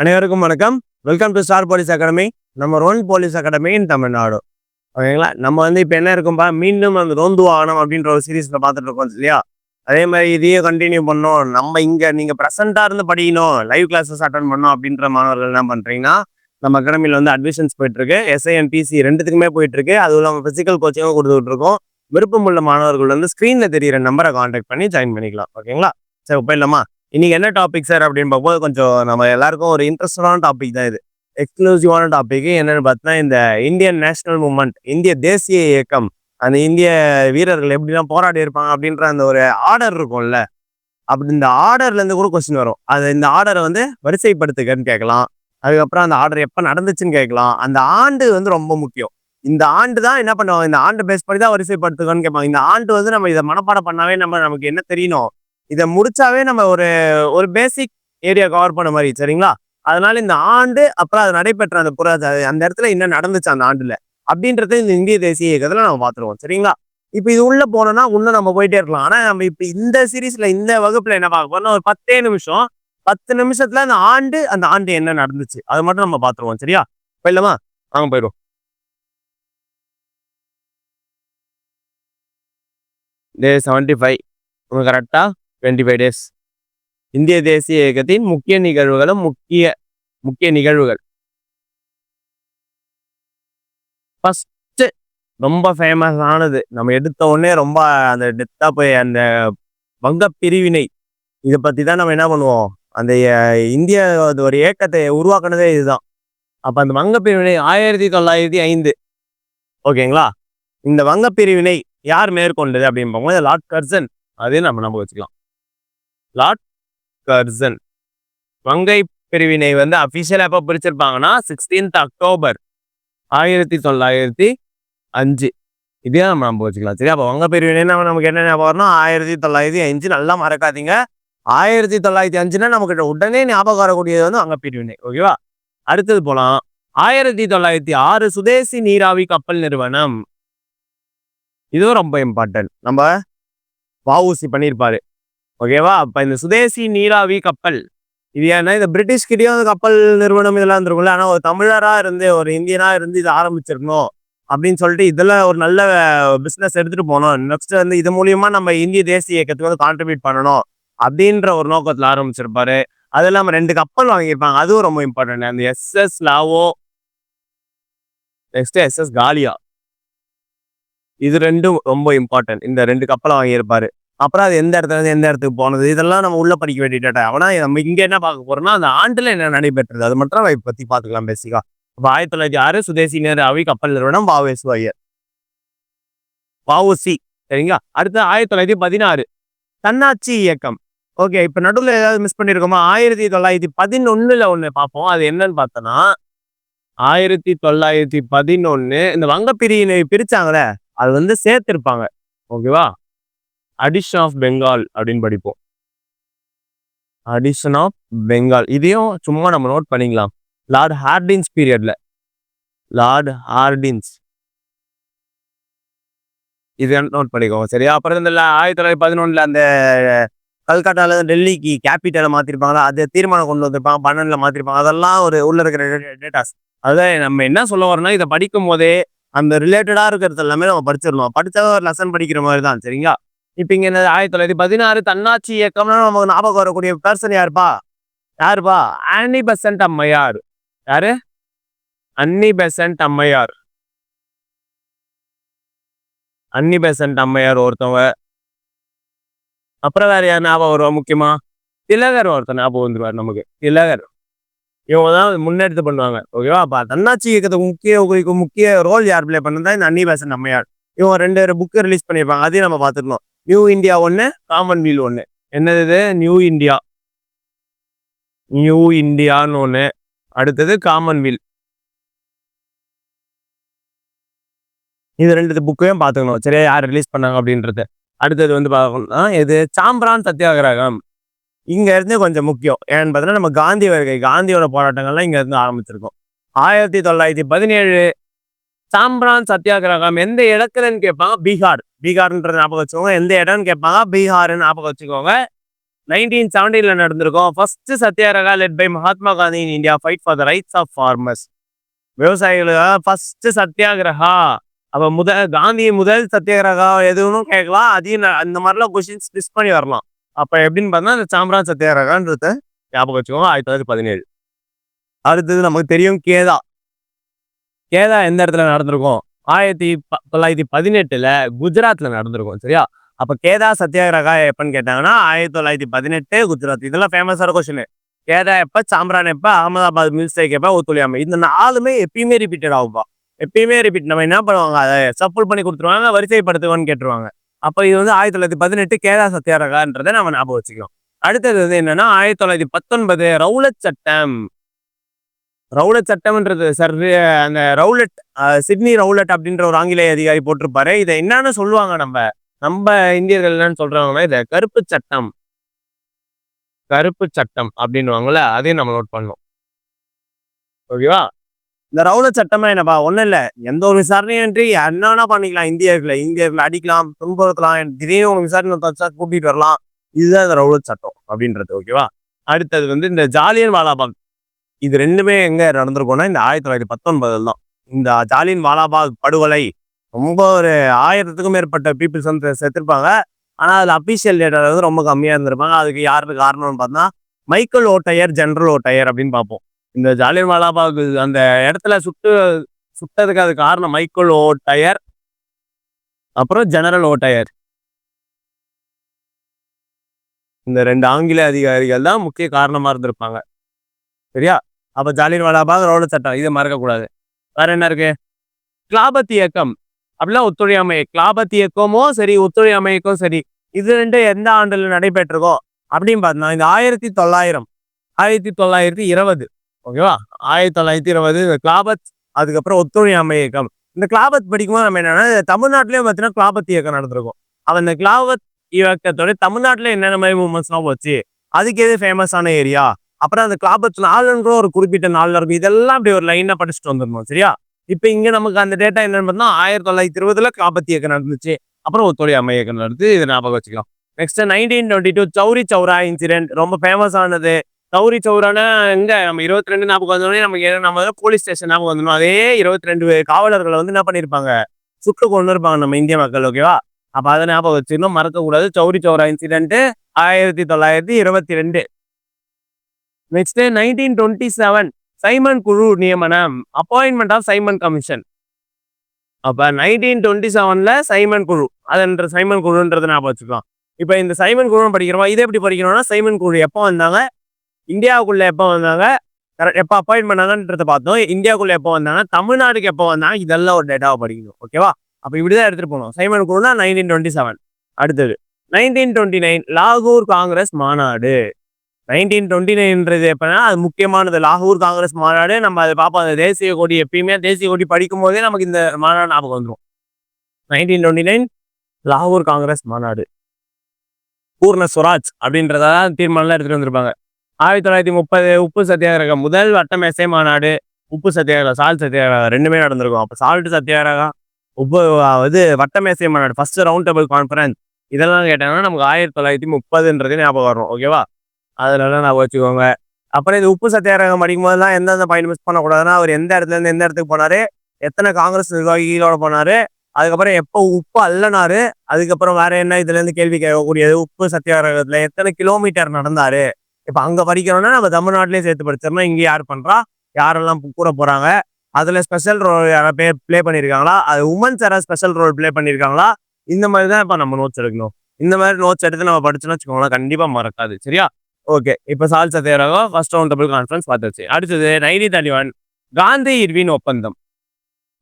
அனைவருக்கும் வணக்கம். Welcome to star police academy நம்ம one police academy in Tamil Nadu ஓகேங்களா? நம்ம வந்து இப்போ என்ன இருக்கும்பா? மீண்டும் அந்த ரோந்து வாகனம் அப்படின்ற ஒரு சீரீஸில் பார்த்துட்டு இருக்கோம் இல்லையா? அதே மாதிரி இதையே கண்டினியூ பண்ணோம். நம்ம இங்கே நீங்கள் ப்ரெசென்ட்டாக இருந்து படிக்கணும் லைவ் கிளாஸஸ் அட்டன் பண்ணோம் அப்படின்ற மாணவர்கள் என்ன பண்ணுறீங்கன்னா நம்ம அகாடமியில் வந்து அட்மிஷன்ஸ் போயிட்டுருக்கு. எஸ்ஐஎம் பிசி ரெண்டுத்துக்குமே போயிட்டுருக்கு. அதுவும் இல்லாமல் ஃபிசிக்கல் கோச்சிங்கும் கொடுத்துட்டு இருக்கோம். விருப்பமுள்ள மாணவர்கள் வந்து ஸ்க்ரீனில் தெரியிற நம்பரை காண்டாக்ட் பண்ணி ஜாயின் பண்ணிக்கலாம். ஓகேங்களா? சரி போயிடலாமா? இன்றைக்கி என்ன டாபிக் சார் அப்படின்னு பார்க்கும்போது கொஞ்சம் நம்ம எல்லாருக்கும் ஒரு இன்ட்ரெஸ்டடான டாபிக் தான் இது. எக்ஸ்க்ளூசிவான டாபிக் என்னென்னு பார்த்தீங்கன்னா இந்த இந்தியன் நேஷனல் மூமெண்ட் இந்திய தேசிய இயக்கம் அந்த இந்திய வீரர்கள் எப்படிலாம் போராடி இருப்பாங்க அப்படின்ற அந்த ஒரு ஆர்டர் இருக்கும்ல. அப்படி இந்த ஆர்டர்லேருந்து கூட கொஸ்டின் வரும். அது இந்த ஆர்டரை வந்து வரிசைப்படுத்துக்கன்னு கேட்கலாம். அதுக்கப்புறம் அந்த ஆர்டர் எப்போ நடந்துச்சுன்னு கேட்கலாம். அந்த ஆண்டு வந்து ரொம்ப முக்கியம். இந்த ஆண்டு தான் என்ன பண்ணுவாங்க? இந்த ஆண்டு பேஸ் பண்ணி தான் வரிசைப்படுத்துக்கன்னு கேட்பாங்க. இந்த ஆண்டு வந்து நம்ம இதை மனப்பாடம் பண்ணாவே நம்ம நமக்கு என்ன தெரியணும்? இதை முடிச்சாவே நம்ம ஒரு ஒரு பேசிக் ஏரியா கவர் பண்ண மாதிரி சரிங்களா? அதனால இந்த ஆண்டு அப்புறம் அது நடைபெற்ற அந்த புற அந்த இடத்துல என்ன நடந்துச்சு அந்த ஆண்டுல அப்படின்றத இந்த இந்திய தேசிய இயக்கத்துல நம்ம பார்த்துருவோம் சரிங்களா? இப்போ இது உள்ள போனோம்னா இன்னும் நம்ம போயிட்டே இருக்கலாம். ஆனா நம்ம இப்ப இந்த சீரீஸ்ல இந்த வகுப்புல என்ன பார்க்க போறோம்னா ஒரு பத்தே நிமிஷம் பத்து நிமிஷத்துல அந்த ஆண்டு அந்த ஆண்டு என்ன நடந்துச்சு அது மட்டும் நம்ம பார்த்துருவோம் சரியா? போயிடலாமா? வாங்க போயிடுவோம். டே செவன்டி ஃபைவ் கரெக்டா டுவெண்ட்டி ஃபைவ் டேஸ் இந்திய தேசிய இயக்கத்தின் முக்கிய நிகழ்வுகளும் முக்கிய முக்கிய நிகழ்வுகள். ஃபஸ்ட்டு ரொம்ப ஃபேமஸ் ஆனது. நம்ம எடுத்த உடனே ரொம்ப அந்த டெத்தா போய் அந்த வங்க பிரிவினை இதை பத்தி தான் நம்ம என்ன பண்ணுவோம்? அந்த இந்திய அது ஒரு இயக்கத்தை உருவாக்குனதே இதுதான். அப்போ அந்த வங்க பிரிவினை ஆயிரத்தி தொள்ளாயிரத்தி ஐந்து. ஓகேங்களா? இந்த வங்க பிரிவினை யார் மேற்கொண்டது அப்படின்னு பார்க்கும்போது லார்ட் கர்சன். அதையும் நம்ம நம்ம வச்சுக்கலாம். Lord Curzon. வங்கை பிரிவினை வந்து அஃபிஷியல் எப்போ பிரிச்சிருப்பாங்கன்னா சிக்ஸ்டீன்த் அக்டோபர் ஆயிரத்தி தொள்ளாயிரத்தி அஞ்சு. இதே நம்ம நம்ம வச்சுக்கலாம் சரி அப்போ வங்க பிரிவினை நம்ம நமக்கு என்ன ஞாபகம் வரணும் ஆயிரத்தி தொள்ளாயிரத்தி அஞ்சு நல்லா மறக்காதீங்க. ஆயிரத்தி தொள்ளாயிரத்தி அஞ்சுனா நமக்கு உடனே ஞாபகம் வரக்கூடியது வந்து வங்க பிரிவினை ஓகேவா அடுத்தது போலாம். ஆயிரத்தி தொள்ளாயிரத்தி ஆறு சுதேசி நீராவி கப்பல் நிறுவனம். இதுவும் ரொம்ப இம்பார்ட்டன்ட் நம்ம வாவூசி பண்ணியிருப்பாரு. ஓகேவா? அப்போ இந்த சுதேசி நீராவி கப்பல் இது ஏன்னா இந்த பிரிட்டிஷ்கிட்டயும் கப்பல் நிறுவனம் இதெல்லாம் இருந்திருக்கும்ல. ஆனால் ஒரு தமிழராக இருந்து ஒரு இந்தியனாக இருந்து இது ஆரம்பிச்சிருக்கணும் அப்படின்னு சொல்லிட்டு இதில் ஒரு நல்ல பிஸ்னஸ் எடுத்துகிட்டு போனோம். நெக்ஸ்ட் வந்து இது மூலியமா நம்ம இந்திய தேசிய இயக்கத்துக்கு வந்து கான்ட்ரிபியூட் பண்ணணும் அப்படின்ற ஒரு நோக்கத்தில் ஆரம்பிச்சிருப்பாரு. அது இல்லாமல் ரெண்டு கப்பல் வாங்கியிருப்பாங்க. அதுவும் ரொம்ப இம்பார்ட்டன்ட் அந்த எஸ்எஸ் லாவோ நெக்ஸ்ட் எஸ்எஸ் காலியா இது ரெண்டும் ரொம்ப இம்பார்ட்டன்ட் இந்த ரெண்டு கப்பலை வாங்கியிருப்பாரு. அப்புறம் அது எந்த இடத்துல இருந்து எந்த இடத்துக்கு போனது? இதெல்லாம் நம்ம உள்ள படிக்க வேண்டிய டேட்டா ஆனால் நம்ம இங்கே என்ன பார்க்க போறோம்னா அந்த ஆண்டில் என்ன நடைபெற்றது? அது மட்டும் அவை பற்றி பார்த்துக்கலாம் பேசிக்கா இப்போ ஆயிரத்தி தொள்ளாயிரத்தி ஆறு சுதேசி நேரு அவை கப்பல் நிறுவனம் வாவேசு ஐயர். வாவுசி. சரிங்களா? அடுத்து ஆயிரத்தி தொள்ளாயிரத்தி பதினாறு. தன்னாட்சி இயக்கம். ஓகே இப்போ நடுவில் ஏதாவது மிஸ் பண்ணியிருக்கோமா ஆயிரத்தி தொள்ளாயிரத்தி பதினொன்னுல ஒன்று பார்ப்போம். அது என்னன்னு பார்த்தோன்னா ஆயிரத்தி தொள்ளாயிரத்தி பதினொன்னு இந்த வங்க பிரிவினை பிரிச்சாங்களே அது வந்து சேர்த்துருப்பாங்க. ஓகேவா அடிஷன் ஆஃப் பெங்கால் அப்படின்னு படிப்போம். அடிஷன் ஆஃப் பெங்கால் இதையும் சும்மா நம்ம நோட் பண்ணிக்கலாம். லார்ட் ஹார்டின்ஸ் பீரியட்ல லார்ட் ஹார்டின்ஸ் இது நோட் பண்ணிக்கோங்க சரியா? அப்புறம் இந்த ஆயிரத்தி தொள்ளாயிரத்தி பதினொன்றில் அந்த கல்கட்டாவில் டெல்லிக்கு கேபிட்டலை மாத்திருப்பாங்களா? அதை தீர்மானம் கொண்டு வந்திருப்பாங்க. பன்னெண்டில் மாத்திருப்பாங்க. அதெல்லாம் ஒரு உள்ள இருக்கிற டேட்டாஸ் அதான் நம்ம என்ன சொல்ல வரோம்னா இதை படிக்கும் போதே அந்த ரிலேட்டடாக இருக்கிறது எல்லாமே நம்ம படிச்சிடணும். படித்தா ஒரு லெசன் படிக்கிற மாதிரி தான் சரிங்களா? இப்ப இங்க என்ன ஆயிரத்தி தொள்ளாயிரத்தி பதினாறு தன்னாட்சி இயக்கம்னா நமக்கு ஞாபகம் வரக்கூடிய பர்சன் யாருப்பா? யாருப்பா? ஆனி பெசன்ட் அம்மையார். யாரு? அன்னி பெசன்ட் அம்மையார். அன்னி பெசன்ட் அம்மையார் ஒருத்தவங்க. அப்புறம் வேற யார் ஞாபகம் வருவா முக்கியமா? திலகர் ஒருத்தர் ஞாபகம் வந்துருவார் நமக்கு. திலகர். இவங்க தான் முன்னெடுத்து பண்ணுவாங்க. ஓகேவா அப்ப தன்னாட்சி இயக்கத்துக்கு முக்கிய முக்கிய ரோல் யார் பிளே பண்ணதான் இந்த அன்னி பெசன்ட் அம்மையார். இவங்க ரெண்டு புக்கு ரிலீஸ் பண்ணியிருப்பாங்க. அதையும் நம்ம பார்த்துருந்தோம் நியூ இந்தியா ஒன்று காமன்வெல்த் ஒன்று என்னது இது? நியூ இந்தியா நியூ இந்தியான்னு ஒன்று அடுத்தது காமன்வெல்த் இது ரெண்டு புக்கையும் பார்த்துக்கணும். சரியா? யார் ரிலீஸ் பண்ணாங்க அப்படின்றது. அடுத்தது வந்து பார்க்கணும்னா இது சாம்பிரான் சத்தியாகிரகம். இங்க இருந்து கொஞ்சம் முக்கியம். ஏன்னு பார்த்தீங்கன்னா நம்ம காந்தி வருகை காந்தியோட போராட்டங்கள்லாம் இங்க இருந்து ஆரம்பிச்சிருக்கோம். ஆயிரத்தி தொள்ளாயிரத்தி பதினேழு சாம்பிரான் சத்தியாகிரகம் எந்த இடத்துலன்னு கேட்பாங்க? பீகார். பீகார்ன்ற ஞாபகம் வச்சுக்கோங்க. எந்த இடம்னு கேட்பாங்க பீகார்னு ஞாபகம் வச்சுக்கோங்க. நைன்டீன் செவன்டீனில் நடந்திருக்கும். First satyagraha led by Mahatma Gandhi in India fight for the rights of farmers விவசாயிகளுக்காக ஃபர்ஸ்ட் சத்யாகிரகா அப்போ முதல் காந்தி முதல் சத்தியாகிரகா எதுவும் கேட்கலாம். அதையும் அந்த மாதிரிலாம் கொஷின்ஸ் மிஸ் பண்ணி வரலாம். அப்போ எப்படின்னு பார்த்தா இந்த சாம்ராஜ் சத்தியாகிரகான்றத ஞாபகம் வச்சுக்கோங்க ஆயிரத்தி தொள்ளாயிரத்தி பதினேழு. அடுத்தது நமக்கு தெரியும் கேதா. கேதா எந்த இடத்துல நடந்திருக்கும்? ஆயிரத்தி ப- தொள்ளாயிரத்தி பதினெட்டுல குஜராத்ல நடந்திருக்கும் சரியா? அப்ப கேதா சத்யாகிரகா எப்பன்னு கேட்டாங்கன்னா ஆயிரத்தி தொள்ளாயிரத்தி பதினெட்டு குஜராத். இதெல்லாம் ஃபேமஸான கொஸ்டின் கேதா எப்ப சாம்ரான் எப்ப அகமதாபாத் மில்ஸ்டேக் எப்ப ஒத்துழையாமை. இந்த நாலுமே எப்பயுமே ரிப்பீட்டட் ஆகும்பா எப்பயுமே ரிப்பீட் நம்ம என்ன பண்ணுவாங்க? அதை சப்போர்ட் பண்ணி கொடுத்துருவாங்க வரிசைப்படுத்துவான்னு கேட்டுருவாங்க. அப்ப இது வந்து ஆயிரத்தி தொள்ளாயிரத்தி பதினெட்டு கேதா சத்யாகிரகான்றதை நம்ம ஞாபகம் வச்சுக்கோம் அடுத்தது வந்து என்னன்னா ஆயிரத்தி தொள்ளாயிரத்தி பத்தொன்பது ரவுலச் சட்டம். ரவுலட் சட்டம்ன்றது சர் அந்த ரவுலட் சிட்னி ரவுலட் அப்படின்ற ஒரு ஆங்கிலேய அதிகாரி போட்டிருப்பாரு. இதை என்னன்னு சொல்லுவாங்க நம்ம நம்ம இந்தியர்கள் என்னன்னு சொல்றாங்கன்னா இதை கருப்பு சட்டம். கருப்பு சட்டம் அப்படின்வாங்கல்ல அதையும் நம்ம நோட் பண்ணணும். ஓகேவா? இந்த ரவுலட் சட்டமா என்னப்பா? ஒண்ணும் இல்ல. எந்த ஒரு விசாரணையின்றி என்னன்னா பண்ணிக்கலாம் இந்தியர்களை. இந்தியர்களை அடிக்கலாம் துன்புறுத்தலாம் திடீர்னு உங்க விசாரணை கூட்டிட்டு வரலாம். இதுதான் இந்த ரவுலட் சட்டம் அப்படின்றது ஓகேவா? அடுத்தது வந்து இந்த ஜாலியன் வாலாபாக் இது ரெண்டுமே எங்க நடந்திருக்கும்னா இந்த ஆயிரத்தி தொள்ளாயிரத்தி பத்தொன்பதுல தான். இந்த ஜாலியன் வாலாபாக் படுகொலை ரொம்ப ஒரு ஆயிரத்துக்கும் மேற்பட்ட பீப்புள்ஸ் வந்து செத்துருப்பாங்க. ஆனால் அதில் அபிஷியல் டேட்டா வந்து ரொம்ப கம்மியாக இருந்திருப்பாங்க. அதுக்கு யாருக்கு காரணம்னு பார்த்தா மைக்கேல் ஓட்டையர் ஜென்ரல் ஓட்டையர் அப்படின்னு பார்ப்போம். இந்த ஜாலியன் வாலாபாக் அந்த இடத்துல சுட்டு சுட்டதுக்கு அது காரணம் மைக்கேல் ஓட்டையர் அப்புறம் ஜெனரல் ஓட்டையர். இந்த ரெண்டு ஆங்கில அதிகாரிகள் தான் முக்கிய காரணமாக இருந்திருப்பாங்க. சரியா? அப்ப ஜாலியன் வாலாபாக் ரோட சட்டம். இதை மறக்கக்கூடாது. வேற என்ன இருக்கு? கிளாபத் இயக்கம். அப்படிலாம் ஒத்துழையாமை. கிளாபத் இயக்கமும் சரி ஒத்துழையாமைக்கும் சரி. இது ரெண்டு எந்த ஆண்டில் நடைபெற்றிருக்கோ அப்படின்னு பார்த்தோம்னா இந்த ஆயிரத்தி தொள்ளாயிரம் ஆயிரத்தி தொள்ளாயிரத்தி இருபது. ஓகேவா ஆயிரத்தி தொள்ளாயிரத்தி இருபது இந்த கிளாபத் அதுக்கப்புறம் ஒத்துழையாமை இயக்கம். இந்த கிளாபத் படிக்கும்போது நம்ம என்னன்னா தமிழ்நாட்டிலேயும் பார்த்தீங்கன்னா கிளாபத் இயக்கம் நடந்திருக்கும். அவன் இந்த கிளாபத் இயக்கத்தோட தமிழ்நாட்டில் என்னென்ன மாதிரி மூமெண்ட்ஸ்லாம் போச்சு? அதுக்கு எது ஃபேமஸான ஏரியா அப்புறம் அந்த கிளாபத் நாலுன்ற ஒரு குறிப்பிட்ட நாளில் இருக்கும் இதெல்லாம் அப்படி ஒரு லைனா படிச்சுட்டு வந்துடணும் சரியா? இப்ப இங்க நமக்கு அந்த டேட்டா என்னன்னு பார்த்தா ஆயிரத்தி தொள்ளாயிரத்தி இருபதுல கிளாபத் இயக்கம் நடந்துச்சு. அப்புறம் ஒத்துழையாமை இயக்கம் நடந்து இதை ஞாபகம் வச்சுக்கலாம். Next nineteen twenty two Chauri Chaura incident ரொம்ப ஃபேமஸ் ஆனது. சௌரி சௌரானா எங்க? நம்ம இருபத்தி ரெண்டு ஞாபகம் வந்தோடனே நமக்கு என்ன- நம்ம போலீஸ் ஸ்டேஷன் ஞாபகம் வந்துடும் அதே இருபத்தி ரெண்டு காவலர்களை வந்து என்ன பண்ணிருப்பாங்க சுட்டு கொண்டு இருப்பாங்க நம்ம இந்திய மக்கள் ஓகேவா அப்ப அதை ஞாபகம் வச்சுக்கணும் மறக்க கூடாது. சௌரி சௌரா இன்சிடென்ட் ஆயிரத்தி தொள்ளாயிரத்தி இருபத்தி ரெண்டு next nineteen twenty seven Simon குழு நியமனம் அப்பாயின்மெண்ட் ஆஃப் சைமன் கமிஷன் அப்போ நைன்டீன் டுவெண்ட்டி செவனில் சைமன் குழு அதுன்ற சைமன் குழுன்றது நான் வச்சுக்கலாம் இப்போ இந்த சைமன் குழு படிக்கிறோம்? இதை எப்படி படிக்கணும்னா சைமன் குழு எப்போ வந்தாங்க? இந்தியாவுக்குள்ளே எப்போ வந்தாங்க? எப்போ அப்பாயின்ட் பண்ணாங்கன்றத பார்த்தோம். இந்தியாவுக்குள்ளே எப்போ வந்தாங்க? தமிழ்நாடுக்கு எப்போ வந்தாங்க? இதெல்லாம் ஒரு டேட்டாவை படிக்கணும். ஓகேவா அப்போ இப்படி தான் எடுத்துகிட்டு போகணும் சைமன் குழுனா நைன்டீன் டுவெண்ட்டி செவன் அடுத்தது நைன்டீன் டுவெண்ட்டி நைன் லாகூர் காங்கிரஸ் மாநாடு. நைன்டீன் டுவெண்ட்டி நைன்ன்றது எப்படின்னா அது முக்கியமானது. லாகூர் காங்கிரஸ் மாநாடு நம்ம அதை பார்ப்போம். அந்த தேசிய கொடி எப்பயுமே தேசிய கொடி படிக்கும் போதே நமக்கு இந்த மாநாடு ஞாபகம் வந்துடும் நைன்டீன் டுவெண்ட்டி நைன் லாகூர் காங்கிரஸ் மாநாடு. பூர்ண சுவராஜ் அப்படின்றதா தீர்மானம்லாம் எடுத்துகிட்டு வந்திருப்பாங்க. ஆயிரத்தி தொள்ளாயிரத்தி முப்பது உப்பு சத்தியாகிரகம் முதல் வட்டமேசை மாநாடு உப்பு சத்தியாகிரகம் சால்ட் சத்தியாகிரகம் ரெண்டுமே நடந்திருக்கும். அப்போ சால்ட் சத்தியாகிரகம் உப்பு அது இது வட்டமேசை மாநாடு ஃபர்ஸ்ட் ரவுண்ட் டேபிள் கான்ஃபரன்ஸ் இதெல்லாம் கேட்டாங்கன்னா நமக்கு ஆயிரத்தி தொள்ளாயிரத்தி முப்பதுன்றதே ஞாபகம் வரும் ஓகேவா? அதனால நான் வச்சுக்கோங்க அப்புறம் இந்த உப்பு சத்தியாகிரகம் படிக்கும் போதெல்லாம் எந்தெந்த பாயிண்ட் மிஸ் பண்ணக்கூடாதுன்னா அவர் எந்த இடத்துல இருந்து எந்த இடத்துக்கு போனாரு எத்தனை காங்கிரஸ் நிர்வாகிகளோட போனாரு அதுக்கப்புறம் எப்போ உப்பு அல்லனாரு அதுக்கப்புறம் வேற என்ன இதுலேருந்து கேள்வி கேட்கக்கூடியது உப்பு சத்தியாகிரகத்தில் எத்தனை கிலோமீட்டர் நடந்தார் இப்போ அங்கே படிக்கிறோன்னா நம்ம தமிழ்நாட்டிலேயே சேர்த்து படிச்சிடணும் இங்கே யார் பண்ணுறா யாரெல்லாம் கூட போகிறாங்க அதில் ஸ்பெஷல் ரோல் யாரா பே ப்ளே பண்ணியிருக்காங்களா அது உமன்ஸ் யாராவது ஸ்பெஷல் ரோல் ப்ளே பண்ணியிருக்காங்களா இந்த மாதிரி தான் இப்போ நம்ம நோட்ஸ் எடுக்கணும். இந்த மாதிரி நோட்ஸ் எடுத்து நம்ம படிச்சோன்னு வச்சுக்கோங்களேன் கண்டிப்பாக மறக்காது சரியா? ஓகே இப்போ சால் சத்தியாகிரகம் ஃபர்ஸ்ட் ரவுண்ட் டபுள் கான்ஃபரன்ஸ் பார்த்துருச்சு அடுத்தது nineteen thirty one Gandhi Irwin ஒப்பந்தம்.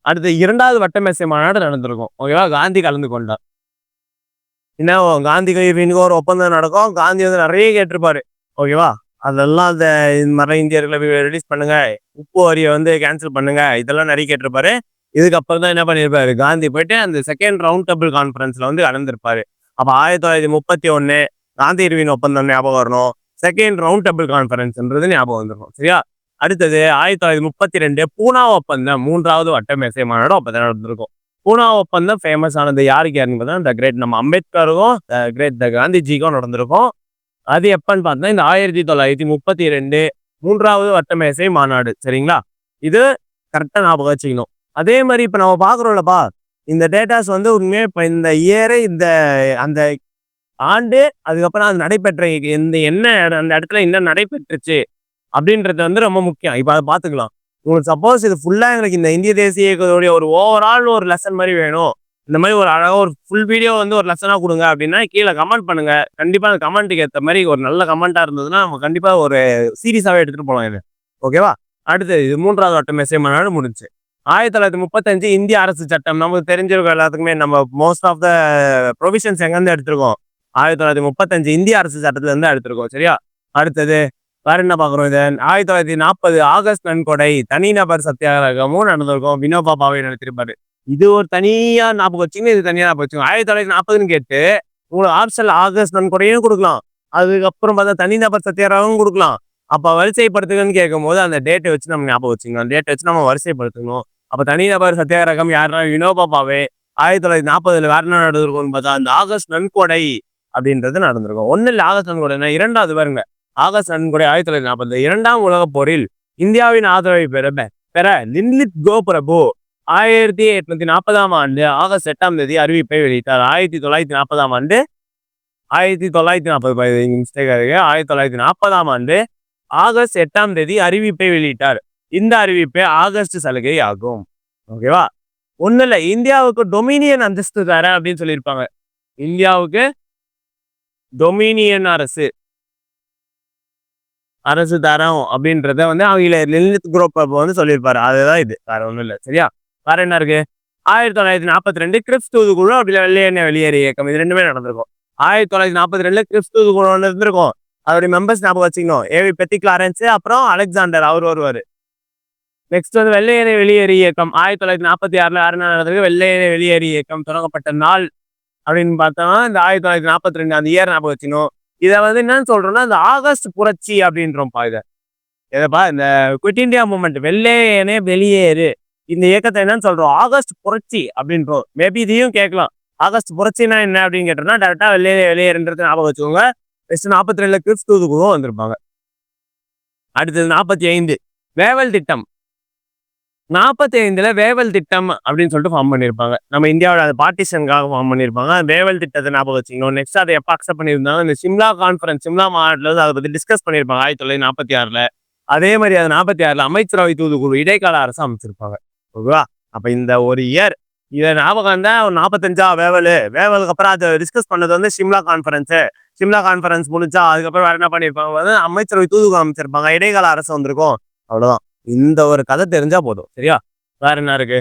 அடுத்து இரண்டாவது வட்டமேசை மாநாடு நடந்திருக்கும். ஓகேவா காந்தி கலந்து கொண்டார். என்ன காந்தி இர்வினுக்கும் ஒரு ஒப்பந்தம் நடக்கும். காந்தி வந்து நிறைய கேட்டிருப்பாரு. ஓகேவா அதெல்லாம் அந்த இந்த மாதிரி இந்தியர்களை ரிலீஸ் பண்ணுங்க. உப்பு வரியை வந்து கேன்சல் பண்ணுங்க. இதெல்லாம் நிறைய கேட்டிருப்பாரு. இதுக்கப்புறம் தான் என்ன பண்ணியிருப்பாரு காந்தி போயிட்டு அந்த செகண்ட் ரவுண்ட் டபுள் கான்ஃபரன்ஸ்ல வந்து கலந்துருப்பாரு. அப்போ ஆயிரத்தி தொள்ளாயிரத்தி முப்பத்தி ஒன்று காந்தி இர்வின் ஒப்பந்தம் ஞாபகம் வரணும். செகண்ட் ரவுண்ட் டபுள் கான்ஃபரன்ஸ்ன்றது ஞாபகம் வந்துடும் சரியா? அடுத்தது ஆயிரத்தி தொள்ளாயிரத்தி முப்பத்தி ரெண்டு பூனா ஒப்பந்தம் மூன்றாவது வட்டமேசை மாநாடு அப்பதான் நடந்திருக்கும். பூனா ஒப்பந்தம் ஃபேமஸ் ஆனது யாருக்கு யாருன்னு பார்த்தா த கிரேட் நம்ம அம்பேத்கருக்கும் த கிரேட் த காந்திஜிக்கும் நடந்திருக்கும். அது எப்பன்னு பார்த்தா இந்த ஆயிரத்தி தொள்ளாயிரத்தி முப்பத்தி ரெண்டு மூன்றாவது வட்டமேசை மாநாடு. சரிங்களா? இது கரெக்டாக ஞாபகம் வச்சுக்கணும். அதே மாதிரி இப்போ நம்ம பார்க்குறோம்லப்பா இந்த டேட்டாஸ் வந்து உண்மையாக இப்போ இந்த இயரே இந்த அந்த ஆண்டு அதுக்கப்புறம் அது நடைபெற்ற இந்த என்ன இடம், அந்த இடத்துல என்ன நடைபெற்றுச்சு அப்படின்றது வந்து ரொம்ப முக்கியம். இப்போ அதை பார்த்துக்கலாம் உங்களுக்கு சப்போஸ் இது ஃபுல்லாக எங்களுக்கு இந்த இந்திய தேசிய இயக்கத்துடைய ஒரு ஓவரால் ஒரு லெசன் மாதிரி வேணும். இந்த மாதிரி ஒரு அழகாக ஒரு ஃபுல் வீடியோ வந்து ஒரு லெசனாக கொடுங்க அப்படின்னா கீழே கமெண்ட் பண்ணுங்க. கண்டிப்பாக அந்த கமெண்ட்டுக்கு ஏற்ற மாதிரி ஒரு நல்ல கமெண்ட்டாக இருந்ததுன்னா நம்ம கண்டிப்பாக ஒரு சீரியஸாகவே எடுத்துகிட்டு போகலாம் இது. ஓகேவா அடுத்து இது மூன்றாவது வட்டம் மெசேஜ் மாநாடு முடிஞ்சு. ஆயிரத்தி தொள்ளாயிரத்தி முப்பத்தஞ்சு இந்திய அரசு சட்டம். நமக்கு தெரிஞ்சிருக்கும் எல்லாத்துக்குமே நம்ம மோஸ்ட் ஆஃப் த ப்ரொவிஷன்ஸ் எங்கேருந்து எடுத்திருக்கோம்? ஆயிரத்தி தொள்ளாயிரத்தி முப்பத்தஞ்சு இந்திய அரசு சட்டத்துல இருந்து எடுத்திருக்கோம் சரியா? அடுத்தது வேற என்ன பாக்குறோம் இது? ஆயிரத்தி தொள்ளாயிரத்தி நாற்பது ஆகஸ்ட் நன்கொடை தனிநபர் சத்தியாகிரகமும் நடந்திருக்கும். வினோபா பாவை நடத்திருப்பாரு இது ஒரு தனியா ஞாபகம் வச்சுங்க இது தனியா ஞாபகம் வச்சுங்க ஆயிரத்தி தொள்ளாயிரத்தி நாற்பதுன்னு கேட்டு உங்களுக்கு ஆப்ஷன் ஆகஸ்ட் நன்கொடையும் கொடுக்கலாம். அதுக்கப்புறம் பார்த்தா தனிநபர் சத்தியாகிரகம் கொடுக்கலாம். அப்ப வரிசைப்படுத்துங்கன்னு கேட்கும் போது அந்த டேட்டை வச்சு நம்ம ஞாபகம் வச்சுக்கணும். அந்த டேட்டை வச்சு நம்ம வரிசைப்படுத்தணும். அப்ப தனிநபர் சத்தியாகிரகம் யாருன்னா வினோபா பாவே ஆயிரத்தி தொள்ளாயிரத்தி நாற்பதுல வேற என்ன நடந்திருக்கும்னு பார்த்தா அந்த ஆகஸ்ட் நன்கொடை அப்படின்றது நடந்திருக்கும். ஒண்ணு இல்லை ஆகஸ்ட் நன்கொடை இரண்டாவது பாருங்க. ஆகஸ்ட் நன்கொடை ஆயிரத்தி தொள்ளாயிரத்தி நாற்பது இரண்டாம் உலகப் போரில் இந்தியாவின் ஆதரவை பெற பெற லின்லித் கோபுரபு ஆயிரத்தி எட்நூத்தி நாற்பதாம் ஆண்டு ஆகஸ்ட் எட்டாம் தேதி அறிவிப்பை வெளியிட்டார். ஆயிரத்தி தொள்ளாயிரத்தி நாற்பதாம் ஆண்டு ஆயிரத்தி தொள்ளாயிரத்தி நாற்பது மிஸ்டேக் இருக்கு. ஆயிரத்தி தொள்ளாயிரத்தி நாற்பதாம் ஆண்டு ஆகஸ்ட் எட்டாம் தேதி அறிவிப்பை வெளியிட்டார். இந்த அறிவிப்பே ஆகஸ்ட் சலுகை ஆகும். ஓகேவா? ஒன்றும் இல்ல இந்தியாவுக்கு டொமினியன் அந்தஸ்து தரேன் அப்படின்னு சொல்லியிருப்பாங்க. இந்தியாவுக்கு டொமினியன் அரசு. அரசு தரம் அப்படின்றத வந்து அவங்கள லலித் குரூப் வந்து சொல்லியிருப்பாரு. அதுதான் இது. வேற ஒண்ணும் இல்லை. சரியா? வேற என்ன இருக்கு? ஆயிரத்தி தொள்ளாயிரத்தி நாற்பத்தி ரெண்டு கிரிப்ஸ் தூதுக்குழு அப்படி வெள்ளையெண்ணெய் வெளியேறு இயக்கம். இது ரெண்டுமே நடந்திருக்கும். ஆயிரத்தி தொள்ளாயிரத்தி நாற்பத்தி ரெண்டுல கிறிஸ்துவது தூதுக்குழு ஒன்று இருந்திருக்கும். அவருடைய மெம்பர்ஸ் ஞாபகம் வச்சுக்கணும். ஏவி பெத்தி கிளாரன்ஸ் அப்புறம் அலெக்சாண்டர் அவர் வருவார் நெக்ஸ்ட் வந்து வெள்ளையனை வெளியேறு இயக்கம். ஆயிரத்தி தொள்ளாயிரத்தி நாற்பத்தி ஆறுல யாருன்னா நடந்திருக்கு? வெள்ளையனை வெளியேறு இயக்கம். தொடங்கப்பட்ட நாள் அப்படின்னு பார்த்தோம்னா இந்த ஆயிரத்தி தொள்ளாயிரத்தி நாற்பத்தி ரெண்டு அந்த இயர் ஞாபகம் வச்சுக்கணும். இதை வந்து என்னன்னு சொல்றோம்னா இந்த ஆகஸ்ட் புரட்சி அப்படின்றோம்ப்பா இதை. எதப்பா? இந்த குவிட் இண்டியா மூமெண்ட் வெள்ளையனே வெளியேறு. இந்த இயக்கத்தை என்னன்னு சொல்றோம். ஆகஸ்ட் புரட்சி அப்படின்றோம். மேபி இதையும் கேட்கலாம். ஆகஸ்ட் புரட்சினா என்ன அப்படின்னு கேட்டோம்னா டேரக்டா வெளியே வெளியேறுன்றது ஞாபகம் வச்சுக்கோங்க. நெக்ஸ்ட் நாற்பத்தி ரெண்டுல கிறிஸ்துவுக்கும் வந்திருப்பாங்க. அடுத்தது நாற்பத்தி ஐந்து. வேவல் திட்டம். நாற்பத்தி ஐந்துல வேவல் திட்டம் அப்படின்னு சொல்லிட்டு ஃபார்ம் பண்ணியிருப்பாங்க நம்ம இந்தியாவோட அது பார்ட்டிஷனுக்காக ஃபார்ம் பண்ணியிருப்பாங்க அந்த வேவல் திட்டத்தை ஞாபகம் வச்சுக்கணும். நெக்ஸ்ட் அதை எப்போ அக்செப்ட் பண்ணியிருந்தாங்க? இந்த சிம்லா கான்ஃபரன்ஸ் சிம்லா மாநாட்டில் வந்து அதை பற்றி டிஸ்கஸ் பண்ணியிருப்பாங்க ஆயிரத்தி தொள்ளாயிரத்தி நாற்பத்தி ஆறில். அதே மாதிரி அது நாற்பத்தி ஆறில் அமைச்சரவை தூதுக்குழு இடைக்கால அரசு அமைச்சிருப்பாங்க. ஓகேவா? அப்போ இந்த ஒரு இயர் இதை ஞாபகம் தான் ஒரு நாற்பத்தஞ்சா வேவல் வேவலுக்கு அப்புறம் அதை டிஸ்கஸ் பண்ணது வந்து சிம்லா கான்ஃபரன்ஸு சிம்லா கான்ஃபரன்ஸ் முடிஞ்சா அதுக்கப்புறம் வேற என்ன பண்ணியிருப்பாங்க அமைச்சரவை தூதுக்குழு அமைச்சிருப்பாங்க. இடைக்கால அரசு வந்திருக்கும். அவ்வளோதான் இந்த ஒரு கதை தெரிஞ்சா போதும். சரியா? வேற என்ன இருக்கு?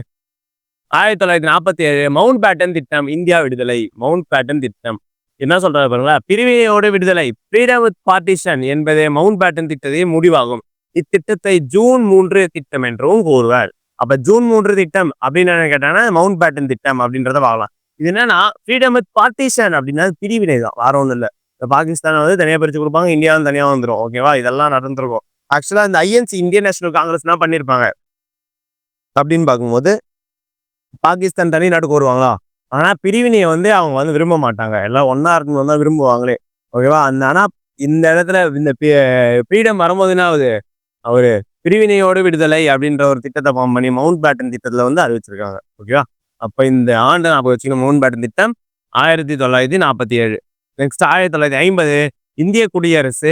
ஆயிரத்தி தொள்ளாயிரத்தி நாற்பத்தி ஏழு மவுண்ட் பேட்டன் திட்டம் இந்தியா விடுதலை. மவுண்ட் பேட்டன் திட்டம். என்ன சொல்றாரு பாருங்களா? பிரிவினையோடு விடுதலை ஃப்ரீடம் வித் பார்ட்டிஷன் என்பதே மவுண்ட் பேட்டன் திட்டத்தை முடிவாகும். இத்திட்டத்தை ஜூன் மூன்று திட்டம் என்றும் கூறுவார். அப்ப ஜூன் மூன்று திட்டம் அப்படின்னு என்ன கேட்டாங்கன்னா மவுண்ட் பேட்டன் திட்டம் அப்படின்றத பார்க்கலாம். இது என்னன்னா ஃப்ரீடம் வித் பார்ட்டிஷன் அப்படின்னா பிரிவினை தான். வேற ஒன்றும் இல்லை. பாகிஸ்தான் வந்து தனியாக பிரிச்சு கொடுப்பாங்க இந்தியாவும் தனியாக வந்துடும் ஓகேவா இதெல்லாம் நடந்திருக்கும். ஆக்சுவலாக இந்த ஐஎன்சி இந்தியன் நேஷனல் காங்கிரஸ் என்ன பண்ணியிருப்பாங்க அப்படின்னு பார்க்கும்போது பாகிஸ்தான் தனி நாட்டுக்கு வருவாங்களா? ஆனால் பிரிவினையை வந்து அவங்க வந்து விரும்ப மாட்டாங்க. எல்லாம் ஒன்றா இருக்கணும் தான் விரும்புவாங்களே. ஓகேவா அந்த ஆனால் இந்த இடத்துல இந்த ஃப்ரீடம் வரும்போது என்ன ஆகுது? அவர் பிரிவினையோடு விடுதலை அப்படின்ற ஒரு திட்டத்தை ஃபார்ம் பண்ணி மவுண்ட் பேட்டன் திட்டத்தில் வந்து அறிவிச்சிருக்காங்க. ஓகேவா அப்போ இந்த ஆண்டு நான் வச்சுக்கணும். மவுண்ட் பேட்டன் திட்டம் ஆயிரத்தி தொள்ளாயிரத்தி நாற்பத்தி ஏழு. நெக்ஸ்ட் ஆயிரத்தி தொள்ளாயிரத்தி ஐம்பது இந்திய குடியரசு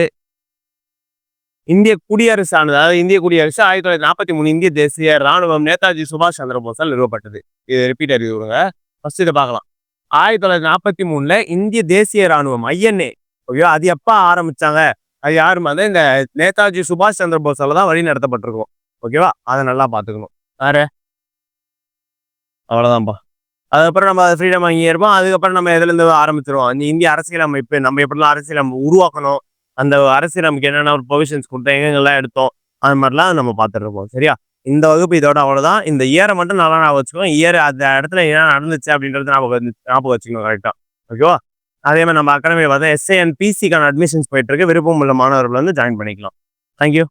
இந்திய குடியரசு ஆனது அதாவது இந்திய குடியரசு ஆயிரத்தி தொள்ளாயிரத்தி நாற்பத்தி மூணு இந்திய தேசிய ராணுவம் நேதாஜி சுபாஷ் சந்திர போஸால் நிறுவப்பட்டது. இது ரிப்பீட் அறிவு விடுங்க ஃபர்ஸ்ட் இதை பார்க்கலாம். ஆயிரத்தி தொள்ளாயிரத்தி நாற்பத்தி மூணுல இந்திய தேசிய ராணுவம் ஐஎன்ஏ. ஓகேவா அது எப்போ ஆரம்பிச்சாங்க? அது யாரும் வந்து இந்த நேதாஜி சுபாஷ் சந்திர போஸால தான் வழி நடத்தப்பட்டிருக்கும். ஓகேவா அதை நல்லா பார்த்துக்கணும். வேற அவ்வளோதான்ப்பா அதுக்கப்புறம் நம்ம ஃப்ரீடம் வாங்கியிருப்போம் அதுக்கப்புறம் நம்ம எதுலேருந்து ஆரம்பிச்சிருவோம்? இந்த இந்திய அரசியலமைப்பு நம்ம எப்படிலாம் அரசியல் நம்ம உருவாக்கணும்? அந்த அரசியல் நமக்கு என்னென்ன ஒரு ப்ரொவிஷன்ஸ் கொடுத்தோம் எங்கெங்கெல்லாம் எடுத்தோம் அது மாதிரிலாம் நம்ம பார்த்துட்டு இருப்போம் சரியா? இந்த வகுப்பு இதோட அவ்வளோதான் இந்த இயரை மட்டும் நல்லா ஞாபகம் வச்சுக்கோங்க. இயர் அந்த இடத்துல என்ன நடந்துச்சு அப்படின்றது ஞாபகம் ஞாபகம் வச்சுக்கணும் கரெக்டாக ஓகேவா அதே மாதிரி நம்ம அகாடமி பார்த்தா எஸ்ஏ அண்ட் பிசிக்கான அட்மிஷன்ஸ் போயிட்டு இருக்கு விருப்பம் உள்ள மாணவர்கள் வந்து ஜாயின் பண்ணிக்கலாம். தேங்க்யூ